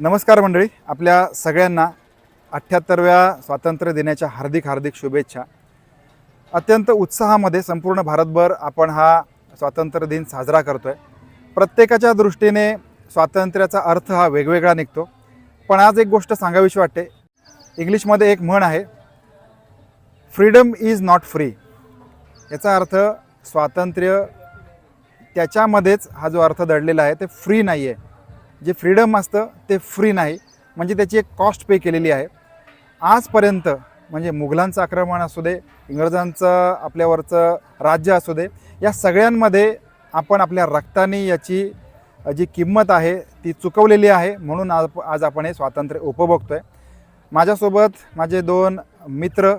नमस्कार मंडळी. आपल्या सगळ्यांना अठ्ठ्याहत्तरव्या स्वातंत्र्य दिनाच्या हार्दिक हार्दिक शुभेच्छा. अत्यंत उत्साहामध्ये संपूर्ण भारतभर आपण हा स्वातंत्र्य दिन साजरा करतो आहे प्रत्येकाच्या दृष्टीने स्वातंत्र्याचा अर्थ हा वेगवेगळा निघतो. पण आज एक गोष्ट सांगावीशी वाटते. इंग्लिशमध्ये एक म्हण आहे फ्रीडम इज नॉट फ्री याचा अर्थ स्वातंत्र्य त्याच्यामध्येच हा जो अर्थ दडलेला आहे ते फ्री नाही आहे जे फ्रीडम असतं ते फ्री नाही. म्हणजे त्याची एक कॉस्ट पे केलेली आहे. आजपर्यंत म्हणजे मुघलांचं आक्रमण असू दे इंग्रजांचं आपल्यावरचं राज्य असू दे या सगळ्यांमध्ये आपण आपल्या रक्ताने याची जी किंमत आहे ती चुकवलेली आहे. म्हणून आज आज आपण हे स्वातंत्र्य उपभोगतो आहे माझ्यासोबत माझे दोन मित्र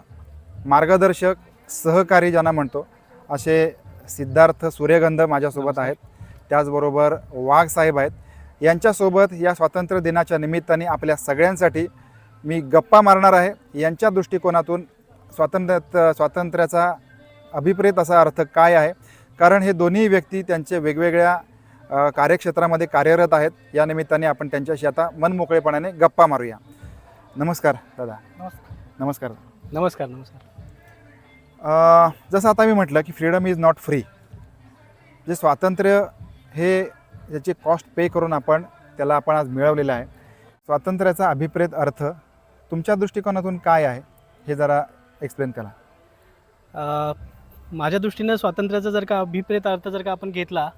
मार्गदर्शक सहकारी ज्यांना म्हणतो असे सिद्धार्थ सूर्यगंध माझ्यासोबत आहेत. त्याचबरोबर वाघ साहेब आहेत. यांच्यासोबत या स्वातंत्र्य दिनाच्या निमित्ताने आपल्या सगळ्यांसाठी मी गप्पा मारणार आहे. यांच्या दृष्टिकोनातून स्वातंत्र्य स्वातंत्र्याचा अभिप्रेत असा अर्थ काय आहे? कारण हे दोन्ही व्यक्ती त्यांचे वेगवेगळ्या कार्यक्षेत्रामध्ये कार्यरत आहेत. या निमित्ताने आपण त्यांच्याशी आता मनमोकळेपणाने गप्पा मारूया. नमस्कार दादा. नमस्कार. नमस्कार. नमस्कार जसं आता मी म्हटलं की फ्रीडम इज नॉट फ्री. जे स्वातंत्र्य हे याची कॉस्ट पे करून आपण त्याला आपण आज मिळवलेलं आहे स्वातंत्र्याचा अभिप्रेत अर्थ तुमच्या दृष्टिकोनातून काय आहे हे जरा एक्सप्लेन करा माझ्या दृष्टीनं स्वातंत्र्याचा जर का अभिप्रेत अर्थ जर का आपण घेतला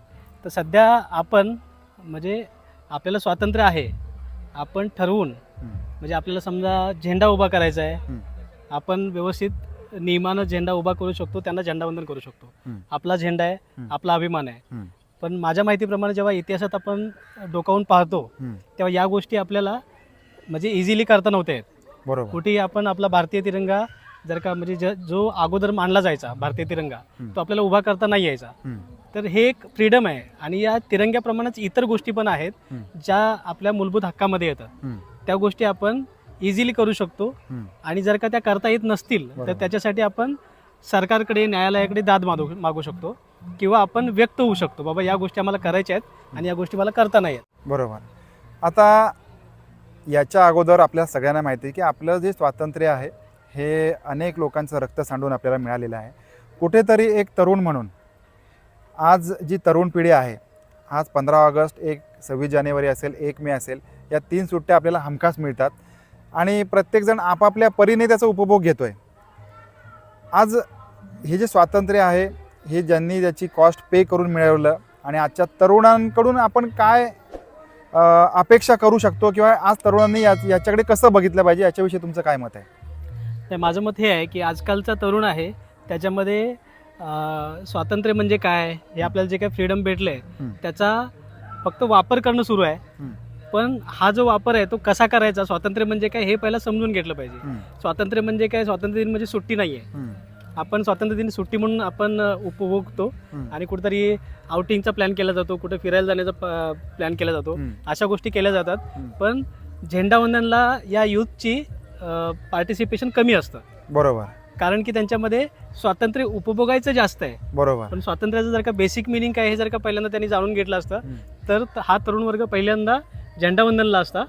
तर सध्या आपण म्हणजे आपल्याला स्वातंत्र्य आहे आपण ठरवून. म्हणजे आपल्याला समजा झेंडा उभा करायचा आहे. आपण व्यवस्थित नियमानं झेंडा उभा करू शकतो त्यांना झेंडावंदन करू शकतो. आपला झेंडा आहे. आपला अभिमान आहे. पण माझ्या माहितीप्रमाणे जेव्हा इतिहासात आपण डोकावून पाहतो. तेव्हा या गोष्टी आपल्याला म्हणजे इझिली करता नव्हत्या येत बरोबर कुठेही आपण आपला भारतीय तिरंगा जर का म्हणजे ज जो अगोदर मांडला जायचा भारतीय तिरंगा. तो आपल्याला उभा करता नाही यायचा. तर हे एक फ्रीडम आहे आणि या तिरंग्याप्रमाणेच इतर गोष्टी पण आहेत. ज्या आपल्या मूलभूत हक्कामध्ये येतात. त्या गोष्टी आपण इझिली करू शकतो. आणि जर का त्या करता येत नसतील तर बरोबर. त्याच्यासाठी आपण सरकारकडे न्यायालयाकडे दाद मागू मागू शकतो किंवा आपण व्यक्त होऊ शकतो. बाबा या गोष्टी आम्हाला करायच्या आहेत आणि या गोष्टी मला करता नाही आहेत बरोबर. आता याच्या अगोदर आपल्या सगळ्यांना माहिती आहे की आपलं जे स्वातंत्र्य आहे हे अनेक लोकांचं रक्त सांडून आपल्याला मिळालेलं आहे. कुठेतरी एक तरुण म्हणून आज जी तरुण पिढी आहे आज पंधरा ऑगस्ट एक सव्वीस जानेवारी असेल एक मे असेल या तीन सुट्ट्या आपल्याला हमखास मिळतात आणि प्रत्येकजण आपापल्या परीने त्याचा उपभोग घेतो आहे आज हे जे स्वातंत्र्य आहे हे ज्यांनी त्याची कॉस्ट पे करून मिळवलं आणि आजच्या तरुणांकडून आपण काय अपेक्षा करू शकतो किंवा आज तरुणांनी या याच्याकडे कसं बघितलं पाहिजे? याच्याविषयी तुमचं काय मत आहे? तर माझं मत हे आहे की आजकालचा तरुण आहे त्याच्यामध्ये स्वातंत्र्य म्हणजे काय? हे आपल्याला जे काही फ्रीडम भेटलं आहे हं. त्याचा फक्त वापर करणं सुरू आहे. पण हा जो वापर आहे तो कसा करायचा? स्वातंत्र्य म्हणजे काय हे पहिला समजून घेतलं पाहिजे. स्वातंत्र्य म्हणजे काय? स्वातंत्र्य दिन म्हणजे सुट्टी नाही आहे आपण स्वातंत्र्य दिन सुट्टी म्हणून आपण उपभोगतो आणि कुठेतरी आउटिंगचा प्लॅन केला जातो कुठे फिरायला जाण्याचा प्लॅन केला जातो. अशा गोष्टी केल्या जातात. पण झेंडावंदनला या युथची पार्टिसिपेशन कमी असतं. बरोबर. कारण की त्यांच्यामध्ये स्वातंत्र्य उपभोगायचं जास्त आहे. बरोबर. पण स्वातंत्र्याचं जर का बेसिक मिनिंग काय हे जर का पहिल्यांदा त्यांनी जाणून घेतलं असतं. तर हा तरुण वर्ग पहिल्यांदा झेंडावंदनला असता.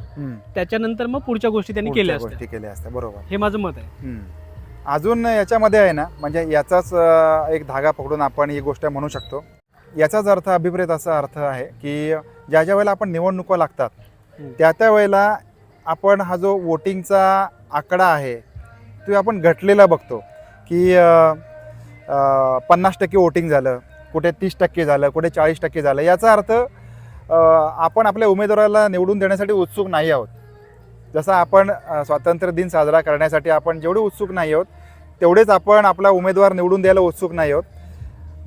त्याच्यानंतर मग पुढच्या गोष्टी त्यांनी केल्या असत्या. बरोबर. हे माझं मत आहे. अजून याच्यामध्ये आहे ना म्हणजे याचाच एक धागा पकडून आपण ही गोष्ट म्हणू शकतो. याचाच अर्थ अभिप्रेत असा अर्थ आहे की ज्या ज्या वेळेला आपण निवडणुका लागतात. त्या त्या वेळेला आपण हा जो वोटिंगचा आकडा आहे तो आपण घटलेला बघतो की पन्नास टक्के वोटिंग झालं कुठे तीस टक्के झालं कुठे चाळीस टक्के झालं. याचा अर्थ आपण आपल्या उमेदवाराला निवडून देण्यासाठी उत्सुक नाही आहोत. जसं आपण स्वातंत्र्य दिन साजरा करण्यासाठी आपण जेवढे उत्सुक नाही आहोत तेवढेच आपण आपला उमेदवार निवडून द्यायला उत्सुक नाही आहोत.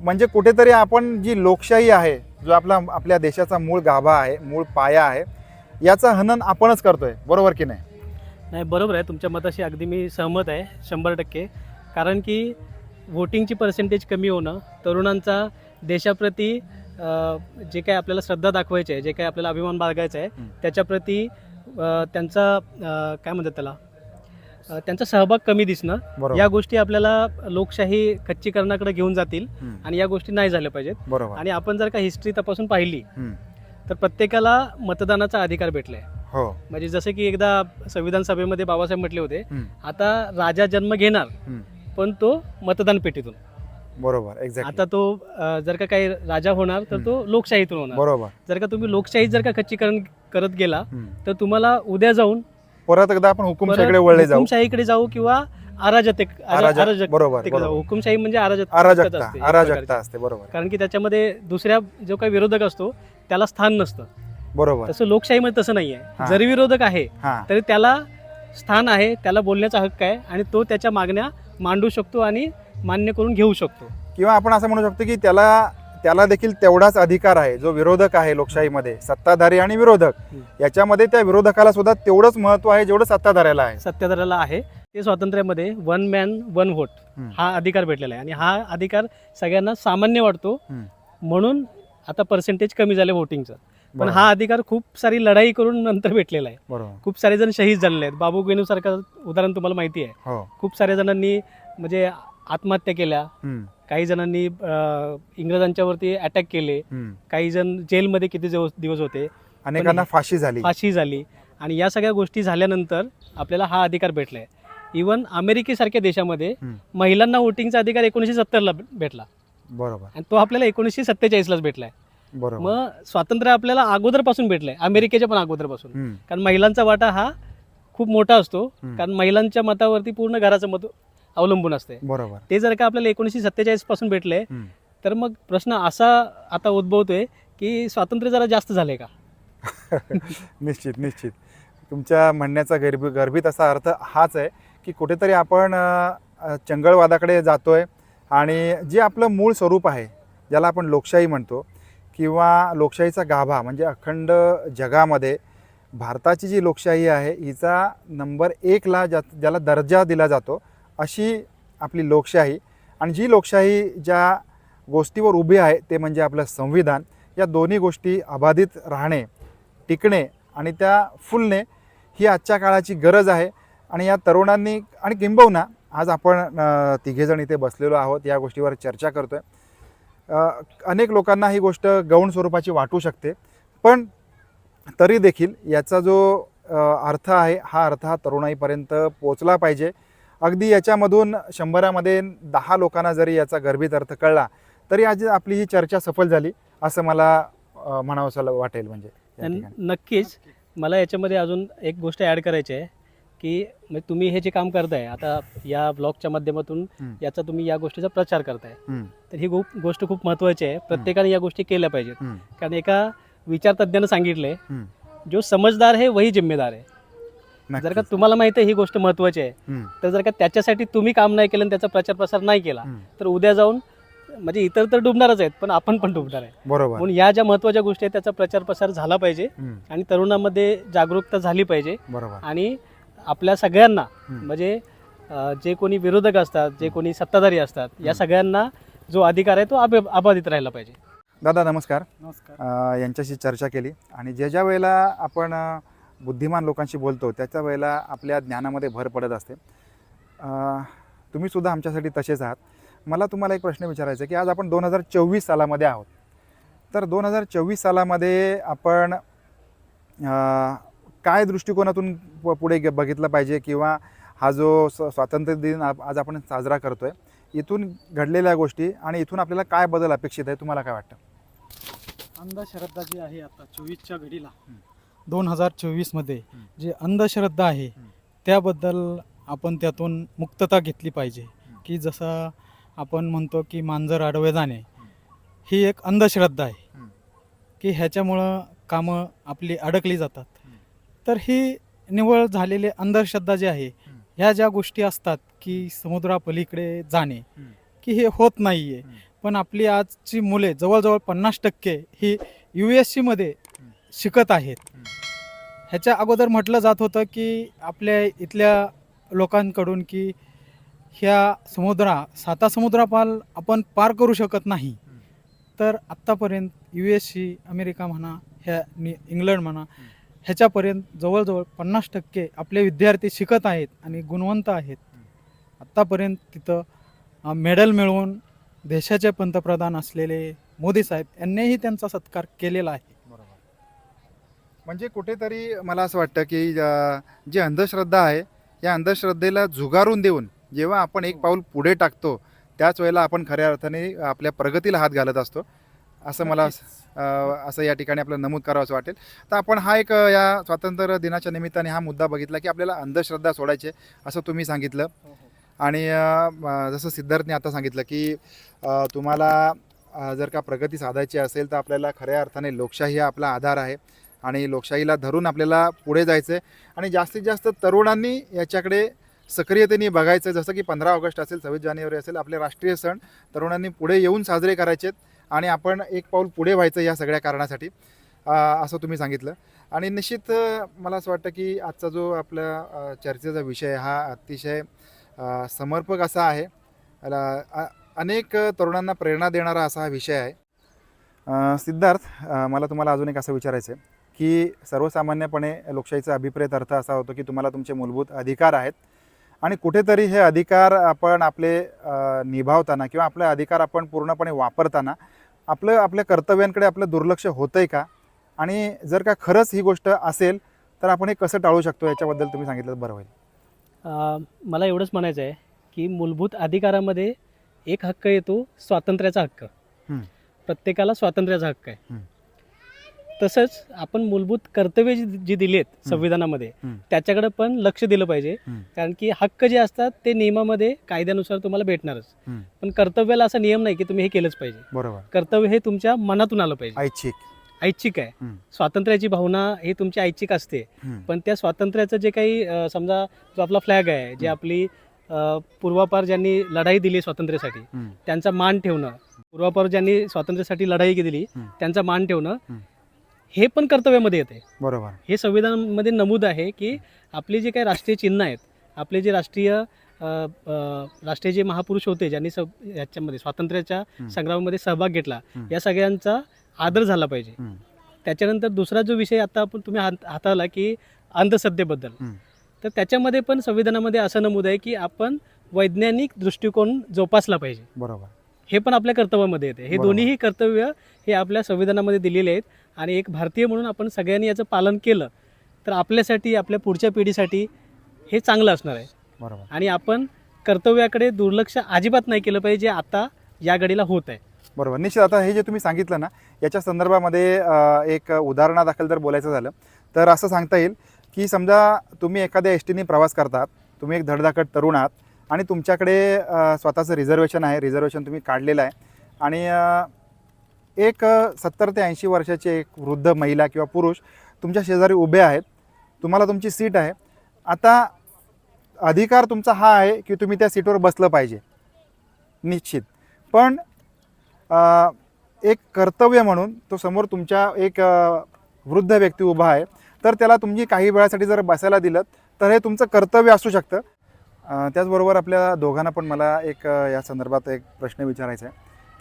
म्हणजे कुठेतरी आपण जी लोकशाही आहे जो आपला आपल्या देशाचा मूळ गाभा आहे मूळ पाया आहे याचं हनन आपणच करतोय. बरोबर की नाही? नाही बरोबर आहे. तुमच्या मताशी अगदी मी सहमत आहे शंभर टक्के. कारण की वोटिंगची पर्सेंटेज कमी होणं तरुणांचा देशाप्रती जे काही आपल्याला श्रद्धा दाखवायची आहे जे काही आपल्याला अभिमान बाळगायचा आहे. त्याच्याप्रती त्यांचा काय म्हणतात त्याला? त्यांचा सहभाग कमी दिसणं. या गोष्टी आपल्याला लोकशाही खच्चीकरणाकडे घेऊन जातील आणि या गोष्टी नाही झाल्या पाहिजेत. आणि आपण जर का हिस्ट्री तपासून पाहिली तर प्रत्येकाला मतदानाचा अधिकार भेटला आहे हो. म्हणजे जसं की एकदा संविधान सभेमध्ये बाबासाहेब म्हटले होते आता राजा जन्म घेणार. पण तो मतदान पेटीतून. बरोबर एक्झॅक्ट आता तो जर का काही राजा होणार तर तो लोकशाहीतून होणार. बरोबर. जर का तुम्ही लोकशाही जर का खच्चीकरण करत गेला. तर तुम्हाला उद्या जाऊन परत एकदा आपण हुकुमशाहीकडे वळले जाऊ हुकुमशाहीकडे जाऊ किंवा अराजक अराजक बरोबर. हुकुमशाही म्हणजे अराजक अराजकता अराजकता. असते बरोबर कारण की त्याच्यामध्ये दुसऱ्या जो काही विरोधक असतो त्याला स्थान नसतं बरोबर तसं लोकशाहीमध्ये तसं नाही. आहे जरी विरोधक आहे तरी त्याला स्थान आहे त्याला बोलण्याचा हक्क आहे आणि तो त्याच्या मागण्या मांडू शकतो आणि मान्य करून घेऊ शकतो किंवा आपण असं म्हणू शकतो की त्याला त्याला देखील तेवढाच अधिकार आहे जो विरोधक आहे लोकशाहीमध्ये सत्ताधारी आणि विरोधक. याच्यामध्ये त्या विरोधकाला सुद्धा तेवढंच महत्त्व आहे जेवढं सत्ताधाऱ्याला आहे. सत्ताधाऱ्याला आहे. ते स्वातंत्र्यामध्ये वन मॅन वन व्होट. हा अधिकार भेटलेला आहे. आणि हा अधिकार सगळ्यांना सामान्य वाटतो. म्हणून आता पर्सेंटेज कमी झाले वोटिंगचं पण. हा अधिकार खूप सारी लढाई करून नंतर भेटलेला आहे. खूप सारे जण शहीद झालेले आहेत. बाबू गेनू सारखं उदाहरण तुम्हाला माहिती आहे. हो. खूप साऱ्या जणांनी म्हणजे आत्महत्या केल्या. काही जणांनी अं, इंग्रजांच्यावरती अटॅक केले. काही जण जेलमध्ये किती दिवस दिवस होते. अनेकांना फाशी झाली. फाशी झाली. आणि या सगळ्या गोष्टी झाल्यानंतर आपल्याला हा अधिकार भेटला आहे इवन अमेरिकेसारख्या देशामध्ये. महिलांना वोटिंगचा अधिकार एकोणीसशे सत्तरला भेटला. बरोबर. आणि तो आपल्याला एकोणीसशे सत्तेचाळीसलाच भेटलाय. बरोबर. मग स्वातंत्र्य आपल्याला अगोदरपासून भेटलंय. अमेरिकेच्या पण अगोदरपासून. कारण महिलांचा वाटा हा खूप मोठा असतो. कारण महिलांच्या मतावरती पूर्ण घराचं मत अवलंबून असते. बरोबर. ते जर का आपल्याला एकोणीसशे सत्तेचाळीसपासून भेटले. तर मग प्रश्न असा आता उद्भवतोय की स्वातंत्र्य जरा जास्त झाले का? निश्चित निश्चित. तुमच्या म्हणण्याचा गर्भी गर्भित असा अर्थ हाच आहे की कुठेतरी आपण चंगळवादाकडे जातोय आणि जे आपलं मूळ स्वरूप आहे ज्याला आपण लोकशाही म्हणतो किंवा लोकशाहीचा गाभा म्हणजे अखंड जगामध्ये भारताची जी लोकशाही आहे हिचा नंबर एकला ज्या ज्याला दर्जा दिला जातो अशी आपली लोकशाही आणि जी लोकशाही ज्या गोष्टीवर उभी आहे ते म्हणजे आपलं संविधान. या दोन्ही गोष्टी अबाधित राहणे टिकणे आणि त्या फुलणे ही आजच्या काळाची गरज आहे. आणि या तरुणांनी आणि किंबहुना आज आपण तिघेजण इथे बसलेलो आहोत या गोष्टीवर चर्चा करतोय. आहे अनेक लोकांना ही गोष्ट गौण स्वरूपाची वाटू शकते पण तरी देखील याचा जो अर्थ आहे हा अर्थ हा तरुणाईपर्यंत पोचला पाहिजे. अगदी याच्यामधून शंभरामध्ये दहा लोकांना जरी याचा गर्भित अर्थ कळला तरी आज आपली ही चर्चा सफल झाली असं मला अ, म्हणावंसं वाटेल म्हणजे. नक्कीच. मला याच्यामध्ये अजून एक गोष्ट ॲड करायची आहे की म्हणजे तुम्ही हे जे काम करताय आता या ब्लॉगच्या माध्यमातून. याचा तुम्ही या गोष्टीचा प्रचार करताय. तर ही गोष्ट खूप महत्त्वाची आहे. प्रत्येकाने या गोष्टी केल्या पाहिजेत. कारण एका विचारतज्ञानं सांगितलंय हम्म. जो समजदार आहे वही जिम्मेदार आहे. जर का. तुम्हाला माहिती आहे ही गोष्ट महत्त्वाची आहे. तर जर का त्याच्यासाठी तुम्ही काम नाही केलं आणि त्याचा प्रचार प्रसार नाही केला. तर उद्या जाऊन म्हणजे इतर तर डुबणारच आहेत पण आपण पण डुबणार आहे. बरोबर. म्हणून या ज्या महत्त्वाच्या गोष्टी आहेत त्याचा प्रचार प्रसार झाला पाहिजे आणि तरुणामध्ये जागरूकता झाली पाहिजे. बरोबर. आणि आपल्या सगळ्यांना. म्हणजे जे कोणी विरोधक असतात जे कोणी सत्ताधारी असतात या. सगळ्यांना जो अधिकार आहे तो अबाधित राहिला पाहिजे. दादा नमस्कार. नमस्कार. यांच्याशी चर्चा केली. आणि ज्या ज्या वेळेला आपण बुद्धिमान लोकांशी बोलतो त्याच्या वेळेला आपल्या ज्ञानामध्ये भर पडत असते. अ, तुम्ही सुद्धा आमच्यासाठी तसेच आहात. मला तुम्हाला एक प्रश्न विचारायचा आहे की आज आपण दोन हजार चोवीस सालामध्ये आहोत. तर दोन हजार चोवीस सालामध्ये आपण काय दृष्टिकोनातून प- पुढे बघितलं पाहिजे किंवा हा जो स्वातंत्र्य दिन आज आपण साजरा करतोय इथून घडलेल्या गोष्टी आणि इथून आपल्याला काय बदल अपेक्षित आहे तुम्हाला काय वाटतं? अंधश्रद्धा जी आहे आता चोवीसच्या घडीला. दोन हजार चोवीसमध्ये. जे अंधश्रद्धा आहे. त्याबद्दल आपण त्यातून मुक्तता घेतली पाहिजे की जसं आपण म्हणतो की मांजर आडवे जाणे ही एक अंधश्रद्धा आहे. की ह्याच्यामुळं कामं आपली अडकली जातात. तर ही निवळ झालेली अंधश्रद्धा जी आहे. ह्या ज्या गोष्टी असतात की समुद्रापलीकडे जाणे. की हे होत नाही आहे. पण आपली आजची मुले जवळजवळ पन्नास टक्के ही यू एस सीमध्ये शिकत आहेत. ह्याच्या अगोदर म्हटलं जात होतं की आपल्या इथल्या लोकांकडून की ह्या समुद्रा साता समुद्रापाल आपण पार करू शकत नाही. तर आत्तापर्यंत यू एस सी अमेरिका म्हणा ह्या नि इंग्लंड म्हणा ह्याच्यापर्यंत जवळजवळ पन्नास टक्के आपले विद्यार्थी शिकत आहेत आणि गुणवंत आहेत. आत्तापर्यंत तिथं मेडल मिळवून देशाचे पंतप्रधान असलेले मोदी साहेब यांनीही त्यांचा सत्कार केलेला आहे. म्हणजे कुठेतरी मला असं वाटतं की अ, जी अंधश्रद्धा आहे या अंधश्रद्धेला झुगारून देऊन जेव्हा आपण एक पाऊल पुढे टाकतो त्याच वेळेला आपण खऱ्या अर्थाने आपल्या प्रगतीला हात घालत असतो. असं मला अ, असं या ठिकाणी आपलं नमूद करावं असं वाटेल. तर आपण हा एक अ, या स्वातंत्र्य दिनाच्या निमित्ताने हा मुद्दा बघितला की आपल्याला अंधश्रद्धा सोडायची आहे, असं तुम्ही सांगितलं. आणि अ, म, जसं सिद्धार्थने आता सांगितलं की अ, तुम्हाला अ, जर का प्रगती साधायची असेल तर आपल्याला खऱ्या अर्थाने लोकशाही हा आपला आधार आहे. आणि लोकशाहीला धरून आपल्याला पुढे जायचं आहे आणि जास्तीत जास्त तरुणांनी याच्याकडे सक्रियतेने बघायचं जसं की पंधरा ऑगस्ट असेल सव्वीस जानेवारी असेल आपले राष्ट्रीय सण तरुणांनी पुढे येऊन साजरे करायचे आहेत आणि आपण एक पाऊल पुढे व्हायचं या सगळ्या कारणासाठी असं तुम्ही सांगितलं. आणि निश्चित मला असं वाटतं की आजचा जो आपला चर्चेचा विषय हा अतिशय समर्पक असा आहे. अनेक तरुणांना प्रेरणा देणारा असा हा विषय आहे. सिद्धार्थ मला तुम्हाला अजून एक असं विचारायचं आहे की सर्वसामान्यपणे लोकशाहीचा अभिप्रेत अर्थ असा होतो की तुम्हाला तुमचे मूलभूत अधिकार आहेत. आणि कुठेतरी हे अधिकार आपण आपले निभावताना किंवा आपले अधिकार आपण पूर्णपणे वापरताना आपलं आपल्या कर्तव्यांकडे आपलं दुर्लक्ष होतं आहे का? आणि जर का खरंच ही गोष्ट असेल तर आपण हे कसं टाळू शकतो याच्याबद्दल तुम्ही सांगितलं बरं होईल. मला एवढंच म्हणायचं आहे की मूलभूत अधिकारामध्ये एक हक्क येतो स्वातंत्र्याचा हक्क. प्रत्येकाला स्वातंत्र्याचा हक्क आहे. तसंच आपण मूलभूत कर्तव्य जी जी दिली आहेत. संविधानामध्ये. त्याच्याकडे पण लक्ष दिलं पाहिजे. कारण की हक्क जे असतात ते नियमामध्ये कायद्यानुसार तुम्हाला भेटणारच. पण कर्तव्याला असा नियम नाही की तुम्ही हे केलंच पाहिजे बरोबर कर्तव्य हे तुमच्या मनातून आलं पाहिजे ऐच्छिक ऐच्छिक आहे. स्वातंत्र्याची भावना ही तुमची ऐच्छिक असते. पण त्या स्वातंत्र्याचं जे काही समजा जो आपला फ्लॅग आहे जे. आपली पूर्वापार ज्यांनी लढाई दिली स्वातंत्र्यासाठी. त्यांचा मान ठेवणं पूर्वापार ज्यांनी स्वातंत्र्यासाठी लढाई दिली. त्यांचा मान ठेवणं हं. पण कर्तव्यामध्ये येते बरोबर हे संविधानामध्ये नमूद आहे की आपली जे काही राष्ट्रीय चिन्ह आहेत आपले जे राष्ट्रीय राष्ट्रीय जे महापुरुष होते ज्यांनी याच्यामध्ये स्वातंत्र्याच्या. संग्रामामध्ये सहभाग घेतला. या सगळ्यांचा आदर झाला पाहिजे. त्याच्यानंतर दुसरा जो विषय आता आपण तुम्ही हात हाताळला की अंधश्रद्धेबद्दल. तर त्याच्यामध्ये पण संविधानामध्ये असं नमूद आहे की आपण वैज्ञानिक दृष्टिकोन जोपासला पाहिजे बरोबर हे पण आपल्या कर्तव्यामध्ये येते हे. दोन्हीही कर्तव्य हे आपल्या संविधानामध्ये दिलेले आहेत आणि एक भारतीय म्हणून आपण सगळ्यांनी याचं पालन केलं तर आपल्यासाठी आपल्या पुढच्या पिढीसाठी हे चांगलं असणार आहे. बरोबर. आणि आपण कर्तव्याकडे दुर्लक्ष अजिबात नाही केलं पाहिजे जे आता या घडीला होत आहे. बरोबर. निश्चित आता हे जे तुम्ही सांगितलं ना याच्या संदर्भामध्ये एक उदाहरणादाखल जर बोलायचं झालं. तर असं सांगता येईल की समजा तुम्ही एखाद्या एस टीने प्रवास करतात तुम्ही एक धडधाकट तरुण आहात आणि तुमच्याकडे स्वतःचं रिझर्वेशन आहे रिझर्वेशन तुम्ही काढलेलं आहे. आणि एक सत्तर ते ऐंशी वर्षाचे एक वृद्ध महिला किंवा पुरुष तुमच्या शेजारी उभे आहेत. तुम्हाला तुमची सीट आहे. आता अधिकार तुमचा हा आहे की तुम्ही त्या सीटवर बसलं पाहिजे. निश्चित. पण एक कर्तव्य म्हणून तो समोर तुमच्या एक वृद्ध व्यक्ती उभा आहे. तर त्याला तुम्ही काही वेळासाठी जर बसायला दिलं तर हे तुमचं कर्तव्य असू शकतं. त्याचबरोबर आपल्या दोघांना पण मला एक या संदर्भात एक प्रश्न विचारायचा आहे.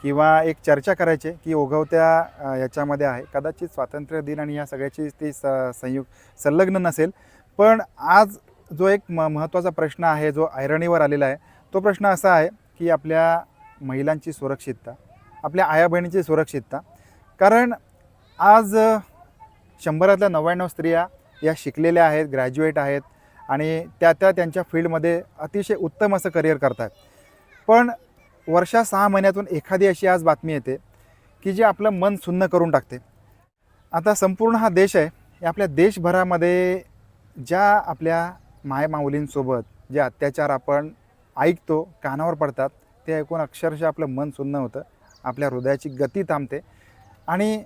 किंवा एक चर्चा करायची की ओघवत्या याच्यामध्ये आहे. कदाचित स्वातंत्र्य दिन आणि या सगळ्याची ती स संयुक्त संलग्न नसेल. पण आज जो एक म महत्त्वाचा प्रश्न आहे जो ऐरणीवर आलेला आहे तो प्रश्न असा आहे की आपल्या महिलांची सुरक्षितता आपल्या आया बहिणीची सुरक्षितता. कारण आज शंभरातल्या नव्याण्णव स्त्रिया या शिकलेल्या आहेत ग्रॅज्युएट आहेत आणि त्या त्या त्यांच्या फील्डमध्ये अतिशय उत्तम असं करिअर करतात पण वर्षा सहा महिन्यातून एखादी अशी आज बातमी येते की जी आपलं मन सुन्न करून टाकते. आता संपूर्ण हा देश आहे या आपल्या देशभरामध्ये ज्या आपल्या मायमाऊलींसोबत जे अत्याचार आपण ऐकतो कानावर पडतात ते ऐकून अक्षरशः आपलं मन सुन्न होतं आपल्या हृदयाची गती थांबते आणि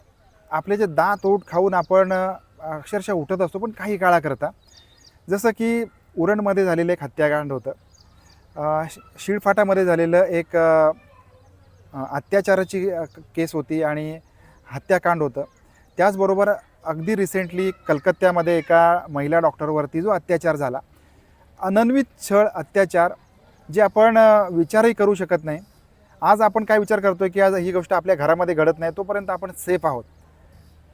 आपले जे दात ओट खाऊन आपण अक्षरशः उठत असतो पण काही काळाकरता. जसं की उरणमध्ये झालेलं एक हत्याकांड होतं. शिळफाटामध्ये झालेलं एक अत्याचाराची क- केस होती आणि हत्याकांड होतं. त्याचबरोबर अगदी रिसेंटली कलकत्त्यामध्ये एका महिला डॉक्टरवरती जो अत्याचार झाला. अनन्वित छळ अत्याचार जे आपण विचारही करू शकत नाही. आज आपण काय विचार करतो की आज ही गोष्ट आपल्या घरामध्ये घडत नाही तोपर्यंत आपण सेफ आहोत.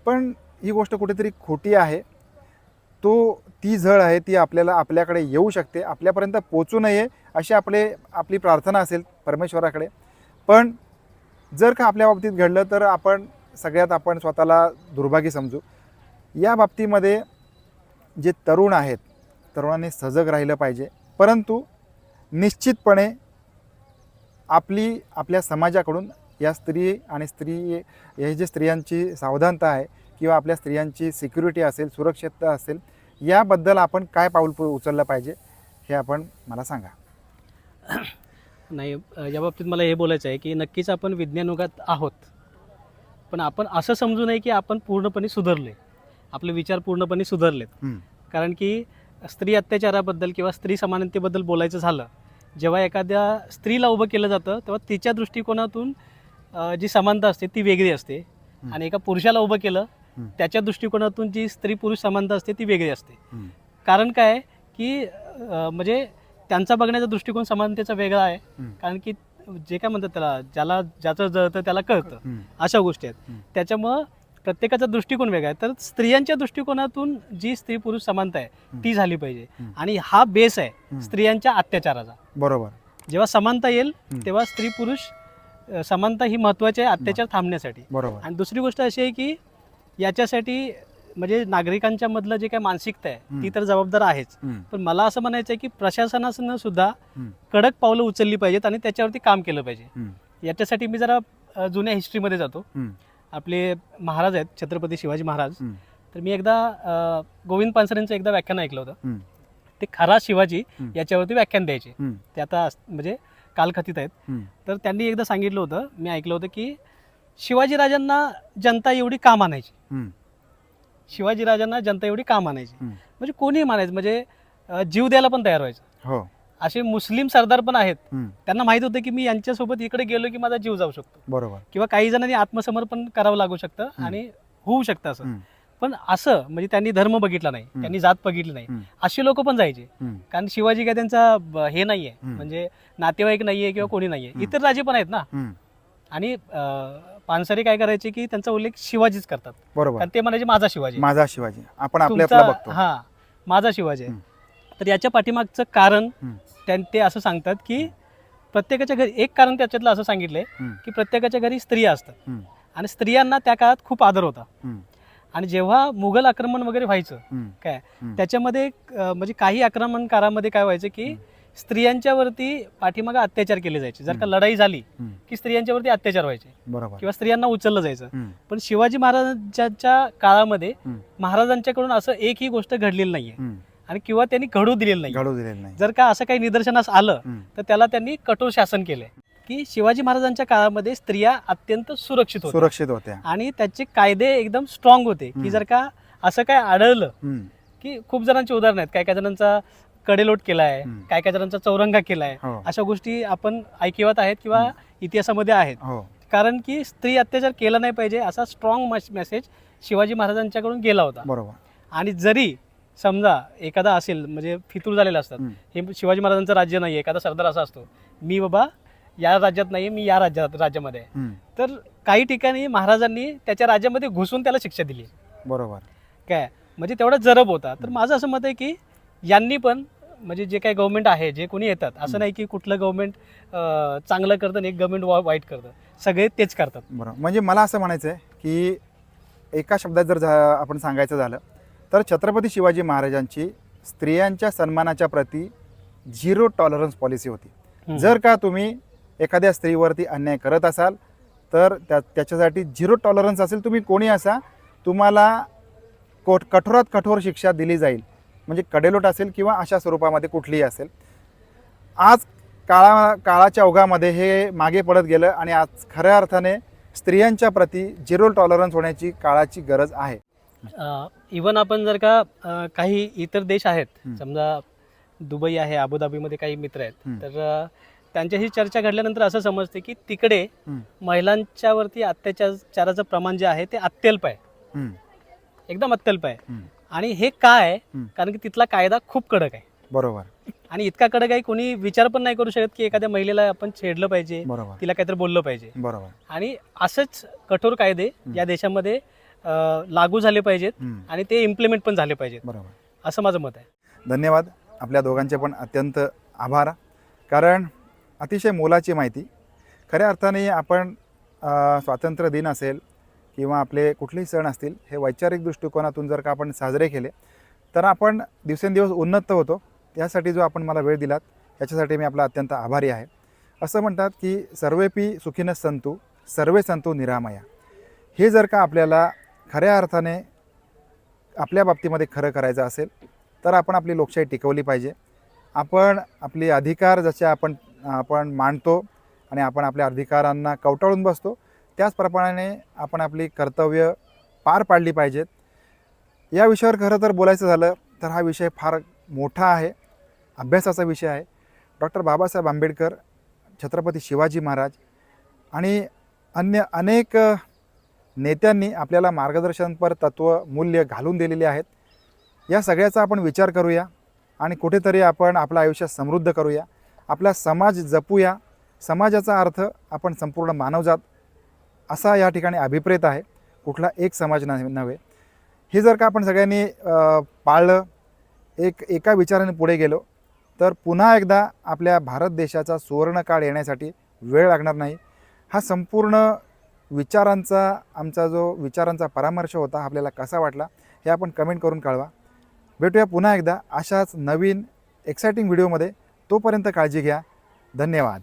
पण ही गोष्ट कुठेतरी खोटी आहे. तो ती झळ आहे ती आपल्याला आपल्याकडे येऊ शकते. आपल्यापर्यंत पोचू नये अशी आपले आपली प्रार्थना असेल परमेश्वराकडे. पण जर का आपल्या बाबतीत घडलं तर आपण सगळ्यात आपण स्वतःला दुर्भागी समजू. या बाबतीमध्ये जे तरुण आहेत तरुणांनी सजग राहिलं पाहिजे. परंतु निश्चितपणे आपली आपल्या समाजाकडून या स्त्री आणि स्त्री हे जे स्त्रियांची सावधानता आहे किंवा आपल्या स्त्रियांची सिक्युरिटी असेल सुरक्षितता असेल याबद्दल आपण काय पाऊल उचललं पाहिजे हे आपण मला सांगा. नाही या बाबतीत मला हे बोलायचं आहे की नक्कीच आपण विज्ञान युगात आहोत पण आपण असं समजू नये की आपण पूर्णपणे सुधारले आपले विचार पूर्णपणे सुधारलेत. कारण की स्त्री अत्याचाराबद्दल किंवा स्त्री समानतेबद्दल बोलायचं झालं जेव्हा एखाद्या स्त्रीला उभं केलं जातं तेव्हा तिच्या दृष्टिकोनातून जी समानता असते ती वेगळी असते. आणि एका पुरुषाला उभं केलं. त्याच्या दृष्टिकोनातून जी स्त्री पुरुष समानता असते ती वेगळी असते. कारण काय की म्हणजे त्यांचा बघण्याचा दृष्टिकोन समानतेचा वेगळा आहे. कारण की जे काय म्हणतात त्याला ज्याला ज्याचं जळतं त्याला कळतं. अशा गोष्टी आहेत. त्याच्यामुळं प्रत्येकाचा दृष्टिकोन वेगळा आहे तर स्त्रियांच्या दृष्टिकोनातून जी स्त्री पुरुष समानता आहे. ती झाली पाहिजे. आणि हा बेस आहे. स्त्रियांच्या अत्याचाराचा बरोबर जेव्हा समानता येईल. तेव्हा स्त्री पुरुष समानता ही महत्त्वाची आहे अत्याचार थांबण्यासाठी बरोबर आणि दुसरी गोष्ट अशी आहे की याच्यासाठी म्हणजे नागरिकांच्या मधलं जे काही मानसिकता आहे ती. तर जबाबदार आहेच. पण मला असं म्हणायचं आहे की प्रशासनानं सुद्धा. कडक पावलं उचलली पाहिजेत आणि त्याच्यावरती काम केलं पाहिजे. याच्यासाठी मी जरा जुन्या हिस्ट्रीमध्ये जातो. आपले महाराज आहेत छत्रपती शिवाजी महाराज. तर मी एकदा गोविंद पानसरेंचं एकदा व्याख्यान ऐकलं होतं. ते खरा शिवाजी. याच्यावरती व्याख्यान द्यायचे. ते आता म्हणजे कालखतीत आहेत. तर त्यांनी एकदा सांगितलं होतं मी ऐकलं होतं की शिवाजी राजांना जनता एवढी का मानायची हं. शिवाजी राजांना जनता एवढी का मानायची. म्हणजे कोणी मानायचं म्हणजे अ, जीव द्यायला पण तयार व्हायचं हो असे मुस्लिम सरदार पण आहेत. त्यांना माहीत होतं की मी यांच्यासोबत इकडे गेलो की माझा जीव जाऊ शकतो बरोबर किंवा काही जणांनी आत्मसमर्पण करावं लागू शकतं. आणि होऊ शकतं असं. पण असं म्हणजे त्यांनी धर्म बघितला नाही. त्यांनी जात बघितली नाही. असे लोक पण जायचे. कारण शिवाजी काय त्यांचा ब- हे नाहीये. म्हणजे नातेवाईक नाहीये किंवा कोणी नाहीये. इतर राजे पण आहेत ना. आणि अं, पानसरे काय करायचे की त्यांचा उल्लेख शिवाजीच करतात बरोबर कारण ते म्हणायचे माझा शिवाजी माझा शिवाजी आपण आपल्या तुमचा आपला बघतो हा माझा शिवाजी आहे. तर याच्या पाठीमागचं कारण. त्यां- ते असं सांगतात की प्रत्येकाच्या घरी एक कारण त्याच्यातलं असं सांगितलंय. की प्रत्येकाच्या घरी स्त्रिया असतात. आणि स्त्रियांना त्या काळात खूप आदर होता. आणि जेव्हा मुघल आक्रमण वगैरे व्हायचं. काय. त्याच्यामध्ये अं, म्हणजे काही आक्रमणकारामध्ये काय व्हायचं की. स्त्रियांच्या वरती पाठीमागे अत्याचार केले जायचे जर का. लढाई झाली. की स्त्रियांच्या वरती अत्याचार व्हायचे बरोबर किंवा स्त्रियांना उचललं जायचं. पण शिवाजी महाराजांच्या काळामध्ये. महाराजांच्याकडून असं एकही गोष्ट घडलेली नाहीये. आणि किंवा त्यांनी घडू दिलेलं नाही घडू दिलेलं नाही जर का असं काही निदर्शनास आलं. तर त्याला त्यांनी कठोर शासन केलंय की शिवाजी महाराजांच्या काळामध्ये स्त्रिया अत्यंत सुरक्षित होत्या सुरक्षित होत्या आणि त्याचे कायदे एकदम स्ट्रॉंग होते की. जर का असं काय आढळलं. की खूप जणांची उदाहरणं आहेत काय काय जणांचा कडेलोट केलाय हं. काय काय जणांचा चौरंगा केलाय हो. अशा गोष्टी आपण ऐकिवात आहेत किंवा. इतिहासामध्ये आहेत. हो. कारण की स्त्री अत्याचार केला नाही पाहिजे असा स्ट्रॉंग मेसेज शिवाजी महाराजांच्याकडून गेला होता. बरोबर. आणि जरी समजा एखादा असेल म्हणजे फितूर झालेला असतात हं. हे शिवाजी महाराजांचं राज्य नाही एखादा सरदार असा असतो मी बाबा या राज्यात नाही मी या राज्यात राज्यामध्ये. आहे. तर काही ठिकाणी महाराजांनी त्याच्या राज्यामध्ये घुसून त्याला शिक्षा दिली. बरोबर. काय? म्हणजे तेवढा जरब होता. तर माझं असं मत आहे की यांनी पण म्हणजे जे काही गव्हर्नमेंट आहे जे कोणी येतात असं. नाही की कुठलं गव्हर्नमेंट चांगलं करतं आणि एक गव्हर्नमेंट वाईट करतं. सगळे तेच करतात. बरोबर म्हणजे मला असं म्हणायचं आहे की एका शब्दात जर झा- आपण सांगायचं झालं तर छत्रपती शिवाजी महाराजांची स्त्रियांच्या सन्मानाच्या प्रती झिरो टॉलरन्स पॉलिसी होती. जर का तुम्ही एखाद्या स्त्रीवरती अन्याय करत असाल तर त्या त्याच्यासाठी झिरो टॉलरन्स असेल तुम्ही कोणी असा तुम्हाला कोट कठोरात कठोर शिक्षा दिली जाईल. म्हणजे कडेलोट असेल किंवा अशा स्वरूपामध्ये कुठलीही असेल आज काळा काळाच्या ओघामध्ये हे मागे पडत गेलं आणि आज खऱ्या अर्थाने स्त्रियांच्या प्रती झिरो टॉलरन्स होण्याची काळाची गरज आहे इवन आपण जर का काही इतर देश आहेत. समजा दुबई आहे अबुधाबीमध्ये काही मित्र आहेत. तर त्यांच्याशी चर्चा घडल्यानंतर असं समजते की तिकडे हं. महिलांच्यावरती अत्याचाराचं प्रमाण जे आहे ते अत्यल्प आहे एकदम अत्यल्प आहे. आणि हे काय? आहे. कारण की तिथला कायदा खूप कडक आहे. बरोबर. आणि इतका कडक आहे कोणी विचार पण नाही करू शकत की एखाद्या महिलेला आपण छेडलं पाहिजे बरोबर. तिला काहीतरी बोललं पाहिजे. बरोबर. आणि असंच कठोर कायदे. या देशामध्ये अ, लागू झाले पाहिजेत आणि ते इम्प्लिमेंट पण झाले पाहिजेत. बरोबर. असं माझं मत आहे. धन्यवाद. आपल्या दोघांचे पण अत्यंत आभार. कारण अतिशय मोलाची माहिती. खऱ्या अर्थाने आपण अ, स्वातंत्र्य दिन असेल किंवा आपले कुठलेही सण असतील हे वैचारिक दृष्टिकोनातून जर का आपण साजरे केले तर आपण दिवसेंदिवस उन्नत होतो. यासाठी जो आपण मला वेळ दिलात याच्यासाठी मी आपला अत्यंत आभारी आहे. असं म्हणतात की सर्वेपी सुखीनं संतू सर्वे संतू निरामया. हे जर का आपल्याला खऱ्या अर्थाने आपल्या बाबतीमध्ये खरं करायचं असेल तर आपण आपली लोकशाही टिकवली पाहिजे. आपण आपले अधिकार जसे आपण आपण मांडतो आणि आपण आपल्या अधिकारांना कवटाळून बसतो त्याचप्रमाणे आपण आपली कर्तव्य पार पाडली पाहिजेत. या विषयावर खरं तर बोलायचं झालं तर हा विषय फार मोठा आहे अभ्यासाचा विषय आहे. डॉक्टर बाबासाहेब आंबेडकर छत्रपती शिवाजी महाराज आणि अन्य अनेक नेत्यांनी आपल्याला मार्गदर्शनपर तत्त्व मूल्य घालून दिलेली आहेत. या सगळ्याचा आपण विचार करूया आणि कुठेतरी आपण आपलं आयुष्य समृद्ध करूया. आपला समाज जपूया. समाजाचा अर्थ आपण संपूर्ण मानवजात असा या ठिकाणी अभिप्रेत आहे. कुठला एक समाज नाही नव्हे. हे जर का आपण सगळ्यांनी पाळलं एक एका विचाराने पुढे गेलो तर पुन्हा एकदा आपल्या भारत देशाचा सुवर्णकाळ येण्यासाठी वेळ लागणार नाही. हा संपूर्ण विचारांचा आमचा जो विचारांचा परामर्श होता आपल्याला कसा वाटला हे आपण कमेंट करून कळवा. भेटूया पुन्हा एकदा अशाच नवीन एक्सायटिंग व्हिडिओमध्ये. तोपर्यंत काळजी घ्या. धन्यवाद.